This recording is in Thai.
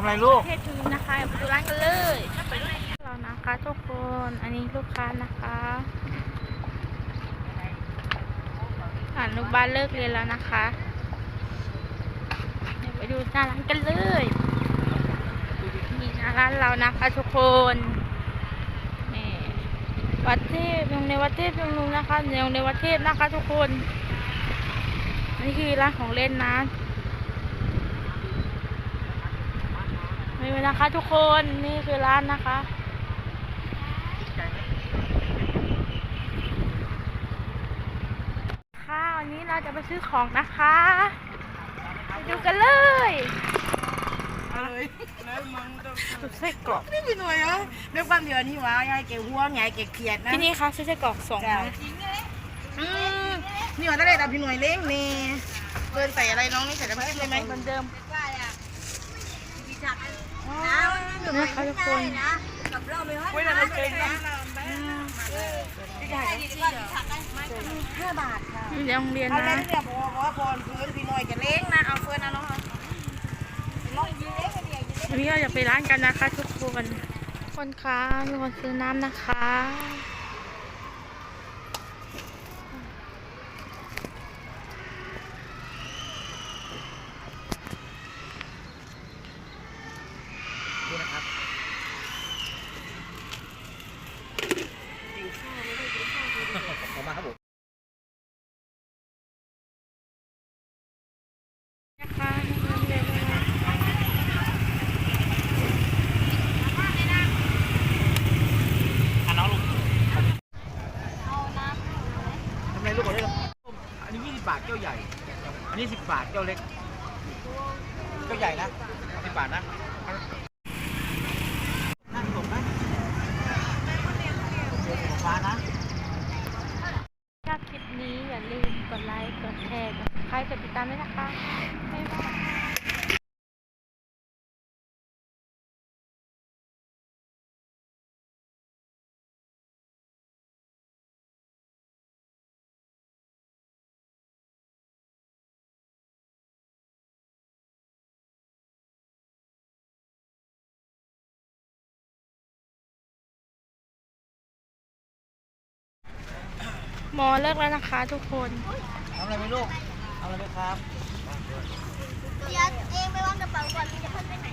อะไรลูก เทศนะคะไปดูร้านกันเลยเรานะคะทุกคน อันนี้ลูกค้านะคะอนุบาลเลิกเรียนแล้วนะคะเดี๋ยวไปดูหน้าร้านกันเลย นี่หน้าร้านเรานะคะทุกคนนี่วัดเทพโรงในวัดเทพโรงนึงนะคะโรงในวัดเทพนะคะ ทุกคน นี่คือร้านของเล่นนะ นี่เลยนะคะทุกคนนี่คือร้านนะคะค่ะวันนี้เราจะไปซื้อของนะคะไปดูกันเลยเลยแล้วมึงต้องสุดไส้กรอกนี่เป็นหน่วยเหรอเรื่องความเดือดนี่หวะยายเก๋หัวไงเก๋เขียดนะที่นี่ค่ะซื้อไส้กรอกสองจ้ะนะอืมนี่หว่าตะเลดพี่หน่วยเล้งนี่เบิร์นใส่อะไรน้องนี่ใส่น้ำผึ้งใช่ไหมเหมือนเดิมอ๋อ นะคะทุกคนเว้ยเราไม่เคยนะห้าบาทค่ะอยู่โรงเรียนนะเอาแล้วนเนี่ยบอกว่าพรพื้นพี่หน่วยจะเล้งนะเอาเฟื่อนนะน้องน้องยิงเล้งกันเนี่ยยิงเล้งวันนี้เราจะไปร้านกันนะคะทุกคนคนคะมีคนซื้อน้ำนะคะ นี่นะครับ ขอบมาครับผม นะคะโรงเรียนนะคะ อะน้องลูกทำ ไมลูกคนนี้อันนี้ยี่สิบบาทเจ้าใหญ่ อันนี้สิบบาทเจ้าเล็กเจ้าใหญ่นะสิบบาทนะนั่งตกนะเดี๋ยวผมฟ้านะถ้าคลิปนี้อย่าลืมกดไลค์ กดแชร์ กดใครกดติดตามด้วยนะคะ บ๊ายบาย หมอเลิกแล้วนะคะทุกคนทำอะไรไหมลูกเอาอะไรไหมครับยัดเองไปวางกระเป๋าก่อนจะเพิ่นไปไหน